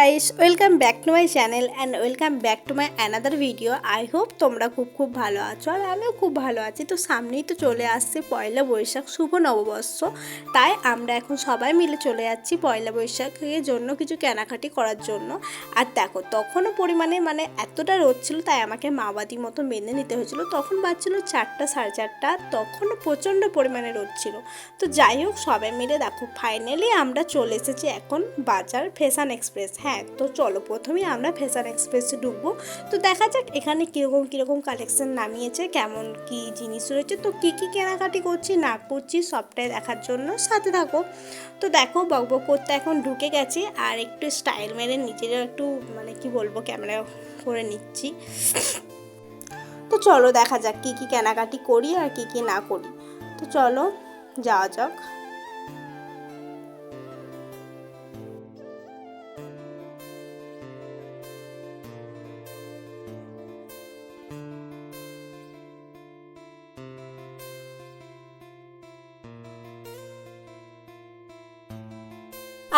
Guys welcome back to my channel and welcome back to my another video I hope তোমরা খুব খুব ভালো আছো আর আমিও খুব ভালো আছি। তো সামনেই তো চলে আসছে পয়লা বৈশাখ, শুভ নববর্ষ। তাই আমরা এখন সবাই মিলে চলে যাচ্ছি পয়লা বৈশাখের জন্য কিছু কেনাকাটি করার জন্য। আর দেখো, তখনও পরিমাণে মানে এতটা রোদ ছিল, তাই আমাকে মাওবাদি মতো মেনে নিতে হয়েছিল। তখন বাজছিল চারটা সাড়ে চারটা, তখনও প্রচণ্ড পরিমাণে রোদ ছিল। তো যাই হোক, সবাই মিলে দেখো ফাইনালি আমরা চলে এসেছি এখন বাজার ফ্যাশন এক্সপ্রেস। হ্যাঁ তো চলো প্রথমেই আমরা ফ্যাশন এক্সপ্রেসে ঢুকবো। তো দেখা যাক এখানে কীরকম কীরকম কালেকশন নামিয়েছে, কেমন কি জিনিস রয়েছে। তো কী কী কেনাকাটি করছি, না করছি, সবটাই দেখার জন্য সাথে থাকো। তো দেখো বকবক করতে এখন ঢুকে গেছি, আর একটু স্টাইল মেরে নিজেরও একটু মানে কি বলব ক্যামেরা করে নিচ্ছি। তো চলো দেখা যাক কী কী কেনাকাটি করি আর কী কী না করি। তো চলো, যাওয়া যাক।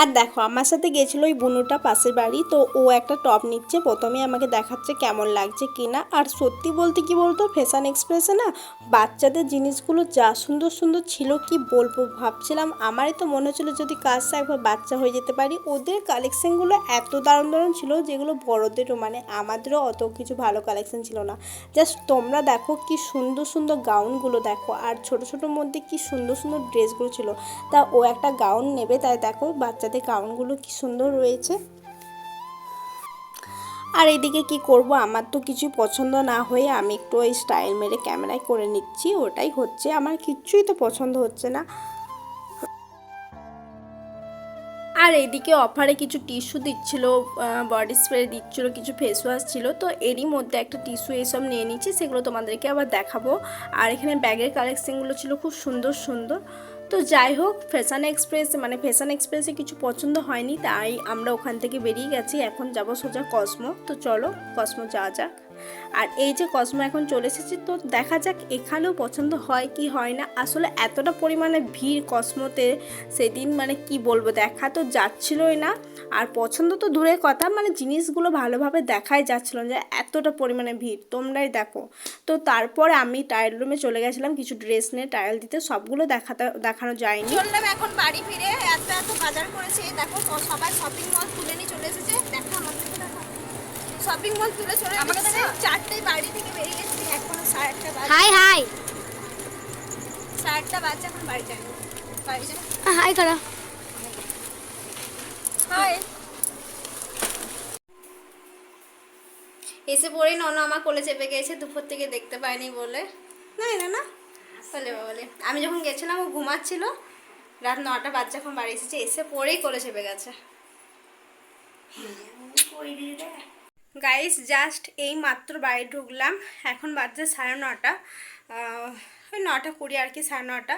আর দেখো, আমার সাথে গেছিল ওই বুনুটা পাশের বাড়ি, তো ও একটা টপ নিচ্ছে, প্রথমে আমাকে দেখাচ্ছে কেমন লাগছে কিনা। আর সত্যি বলতে কি বলতো ফ্যাশন এক্সপ্রেসে না বাচ্চাদের জিনিসগুলো যা সুন্দর সুন্দর ছিল কি বলব ভাবছিলাম। আমারই তো মনে হচ্ছিল যদি কাজটা একবার বাচ্চা হয়ে যেতে পারি। ওদের কালেকশনগুলো এত দারুণ দারুণ ছিল যেগুলো বড়দেরও মানে আমাদেরও অত কিছু ভালো কালেকশান ছিল না। জাস্ট তোমরা দেখো কি সুন্দর সুন্দর গাউনগুলো দেখো, আর ছোট ছোটোর মধ্যে কি সুন্দর সুন্দর ড্রেসগুলো ছিল। তা ও একটা গাউন নেবে, তাই দেখো বাচ্চাদের গাউনগুলো কি সুন্দর রয়েছে। আর এদিকে কি করব? আমার তো কিছু পছন্দ না হয়ে আমি একটু ওই স্টাইল মেরে ক্যামেরায় করে নিচ্ছি, ওটাই হচ্ছে। আমার কিচ্ছুই তো পছন্দ হচ্ছে না। আর এদিকে অফারে কিছু টিস্যু দিচ্ছিল বডি স্প্রে দিচ্ছিল, কিছু ফেস ওয়াশ ছিল। তো এরই মধ্যে একটা টিস্যু এসব নিয়ে নিচ্ছি, সেগুলো তোমাদেরকে আবার দেখাবো। আর এখানে ব্যাগের কালেকশনগুলো ছিল খুব সুন্দর সুন্দর। তো যাই হোক ফ্যাশন এক্সপ্রেস মানে ফ্যাশন এক্সপ্রেসে কিছু পছন্দ হয়নি, তাই আমরা ওখান থেকে বেরিয়ে গেছি। এখন যাব সোজা কসমো তো চলো কসমো যাওয়া যাক। আর এই যে কসমো এখন চলে এসেছে, তো দেখা যাক এখানেও পছন্দ হয় কি হয় না। আসলে এতটা পরিমাণে ভিড় কসমোতে সেদিন মানে কি বলব, দেখা তো যাচ্ছিলই না। আর পছন্দ তো দূরের কথা মানে জিনিসগুলো ভালোভাবে দেখাই যাচ্ছিল যে এতটা পরিমাণে ভিড়। তোমরাই দেখো। তো তারপরে আমি ট্রায়াল রুমে চলে গেছিলাম, কিছু ড্রেস নিয়ে ট্রায়াল দিতে, সবগুলো দেখাতে, দেখানো যায়নি। এখন বাড়ি ফিরে, এত এত বাজার করেছি, দেখো সবাই শপিং মল তুলে নিয়ে চলে এসেছে। দেখো শপিং মল তুলে চলে আমাকে চারটে বাড়ি থেকে বেরিয়ে গেছি। এখন সাড়ে আটটা বাজে হাই হাই সাড়ে আটটা বাজে এখন বাড়ি যাই বাড়ি যাই হাই করো হাই এসে পড়েই নন আমার কোলে চেপে গেছে দুপুর থেকে দেখতে পাইনি বলে। না না না। বলে বলে। আমি যখন গেছিলাম ও ঘুমাচ্ছিল। রাত নটা বাচ্চা এখন বাড়ি এসেছে। এসে পড়েই কোলে চেপে গেছে। গাইস জাস্ট এই মাত্র বাড়ি ঢুকলাম। এখন বাজছে সাড়ে নটা। ওই নটা কুড়ি আর কি, সাড়ে নটা।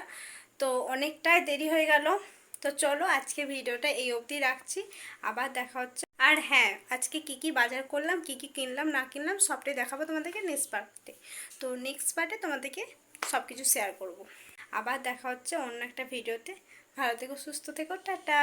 তো অনেকটাই দেরি হয়ে গেল। তো চলো আজকে ভিডিওটা এই অবধি রাখছি। আবার দেখা হচ্ছে। আর হ্যাঁ আজকে কি কি বাজার করলাম, কি কি কিনলাম, না কিনলাম, সবটাই দেখাবো তোমাদেরকে নেক্সট পার্টে তো। নেক্সট পার্টে তোমাদেরকে সব কিছু শেয়ার করব। আবার দেখা হচ্ছে অন্য একটা ভিডিওতে। ভালো থেকো, সুস্থ থেকো, টাটা।